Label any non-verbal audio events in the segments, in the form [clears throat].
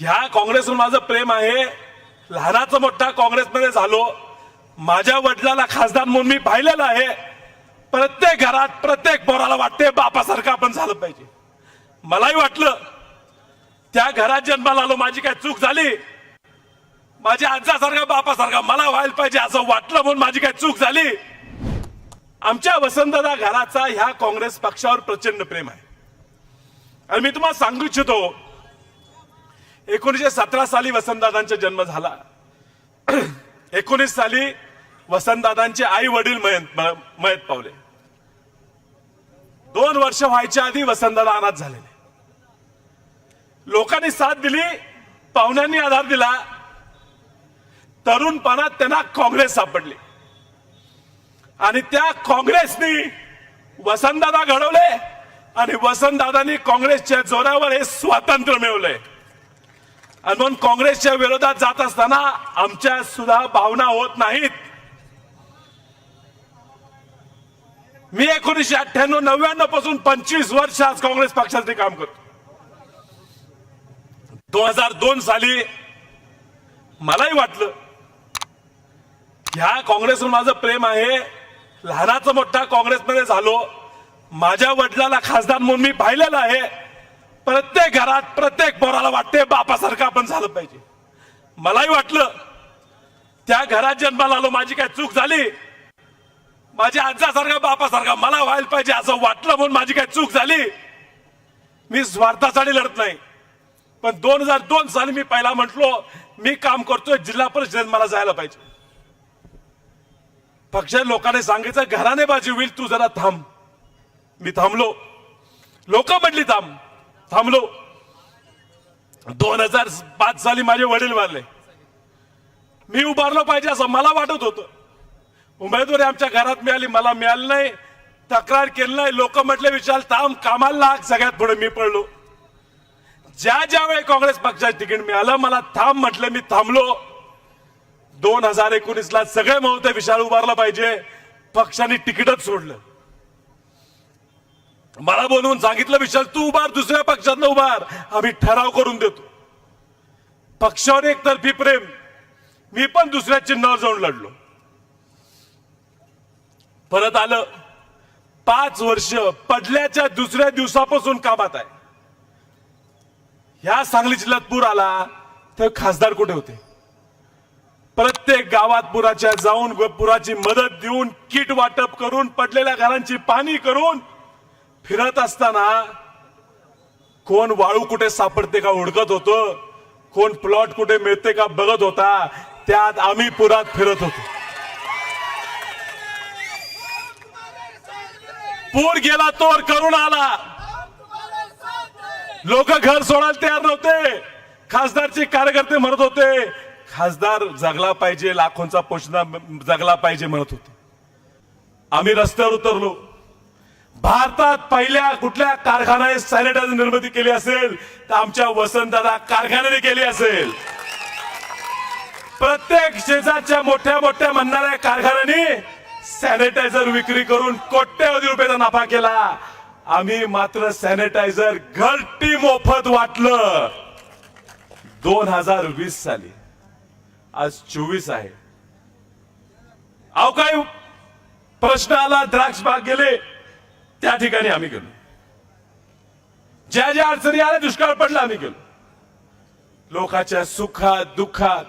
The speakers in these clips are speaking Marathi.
ह्या काँग्रेसवर माझं प्रेम आहे. लहानाचं मोठा काँग्रेसमध्ये झालो. माझ्या वडिलाला खासदार म्हणून मी पाहिलेलं आहे. प्रत्येक घरात प्रत्येक पोराला वाटते बापासारखं आपण झालं पाहिजे. मलाही वाटलं. त्या घरात जन्माला आलो माझी काय चूक झाली? माझ्या आजासारखा बापासारखा मला व्हायला पाहिजे असं वाटलं म्हणून माझी काय चूक झाली? आमच्या वसंतदा घराचा ह्या काँग्रेस पक्षावर प्रचंड प्रेम आहे. आणि मी तुम्हाला सांगू इच्छितो एकोणीसशे सतरा साली वसंतदादांचा जन्म झाला. [clears throat] एकोणीस साली वसंतदादांचे आई वडील मयत पावले. दोन वर्ष व्हायच्या आधी वसंतदादा अनाथ झालेले. लोकांनी साथ दिली पाहुण्यांनी आधार दिला. तरुणपणात त्यांना काँग्रेस सापडली. आणि त्या काँग्रेसनी वसंतदादा घडवले आणि वसंतदादांनी काँग्रेसच्या जोरावर हे स्वातंत्र्य मिळवलंय. आणि म्हणून काँग्रेसच्या विरोधात जात असताना आमच्या सुद्धा भावना होत नाहीत. मी एकोणीसशे अठ्ठ्याण्णव नव्याण्णवपासून पंचवीस वर्ष आज काँग्रेस पक्षासाठी काम करतो. दोन हजार दोन साली मलाही वाटलं ह्या काँग्रेसवर माझं प्रेम आहे लहानाचं मोठा काँग्रेसमध्ये झालो माझ्या वडिलाला खासदार म्हणून मी पाहिलेलं आहे. प्रत्येक घरात प्रत्येक पोराला वाटते बापासारखं आपण झालं पाहिजे. मलाही वाटलं त्या घरात जन्माला आलो माझी काय चूक झाली? माझ्या आजासारखा बापासारखा मला व्हायला पाहिजे असं वाटलं म्हणून माझी काय चूक झाली? मी स्वार्थासाठी लढत नाही. पण दोन हजार दोन साली मी पहिला म्हटलो मी काम करतोय जिल्हा परिषदेत मला जायला पाहिजे. पक्ष लोकांनी सांगितलं घराने बाजी होईल तू जरा थांब. मी थांबलो. लोक म्हटली थांब. थांबलो. दोन हजार पाच साली माझे वडील वारले. मी उभारलो पाहिजे असं मला वाटत होतं. उमेदवारी आमच्या घरात मिळाली मला मिळाली नाही. तक्रार केली नाही. लोक म्हटले विशाल थांब कामाला लाग सगळ्यात पुढे मी पडलो. ज्या ज्या वेळी काँग्रेस पक्षात तिकीट मिळालं मला थांब म्हटलं मी थांबलो. दोन हजार एकोणीस ला सगळे म्हणते विशाल उभारला पाहिजे. पक्षाने तिकीटच सोडलं. मला बोलवून सांगितलं विशाल तू उभार दुसऱ्या पक्षात उभार. आम्ही ठराव करून देतो. पक्षावर एकतर्फी प्रेम. मी पण दुसऱ्या चिन्हावर जाऊन लढलो. परत आलं. पाच वर्ष पडल्याच्या दुसऱ्या दिवसापासून कामात आहे. ह्या सांगली जिल्ह्यात पूर आला तर खासदार कुठे होते? प्रत्येक गावात पुराच्या जाऊन व पुराची मदत देऊन किट वाटप करून पडलेल्या घरांची पाणी करून फिरत असताना कोण वाळू कुठे सापडते का हुडकत होतो? कोण प्लॉट कुठे मिळते का बघत होता? त्यात आम्ही पुरात फिरत होतो. पूर गेला तोर करून आला. लोक घर सोडायला तयार नव्हते. खासदारचे कार्यकर्ते म्हणत होते खासदार जगला पाहिजे लाखोंचा पोषणा जगला पाहिजे म्हणत होते. आम्ही रस्त्यावर उतरलो. भारतात पहिल्या कुठल्या कारखान्याने सॅनिटायझर निर्मिती केली असेल तर आमच्या वसंतदादा कारखान्याने केली असेल. प्रत्येक शेजारच्या मोठ्या मोठ्या म्हणणाऱ्या कारखान्याने सॅनिटायझर विक्री करून कोट्यवधी रुपयाचा नफा केला. आम्ही मात्र सॅनिटायझर घरटी मोफत वाटलं. दोन हजार वीस साली. आज चोवीस आहे. अहो काय प्रश्न आला? द्राक्ष बाग गेले. त्या ठिकाणी आम्ही गेलो. ज्या ज्या अडचणी आल्या दुष्काळ पडला आम्ही गेलो. लोकांच्या सुखात दुःखात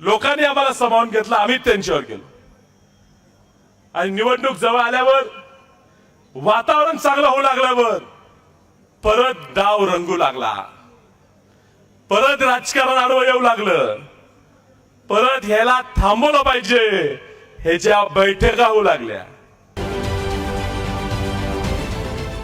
लोकांनी आम्हाला समावून घेतलं आम्ही त्यांच्यावर गेलो. आणि निवडणूक जवळ आल्यावर वातावरण चांगलं होऊ लागल्यावर परत डाव रंगू लागला. परत राजकारण आडवं येऊ लागलं. परत ह्याला थांबवलं पाहिजे. ह्याच्या बैठका होऊ लागल्या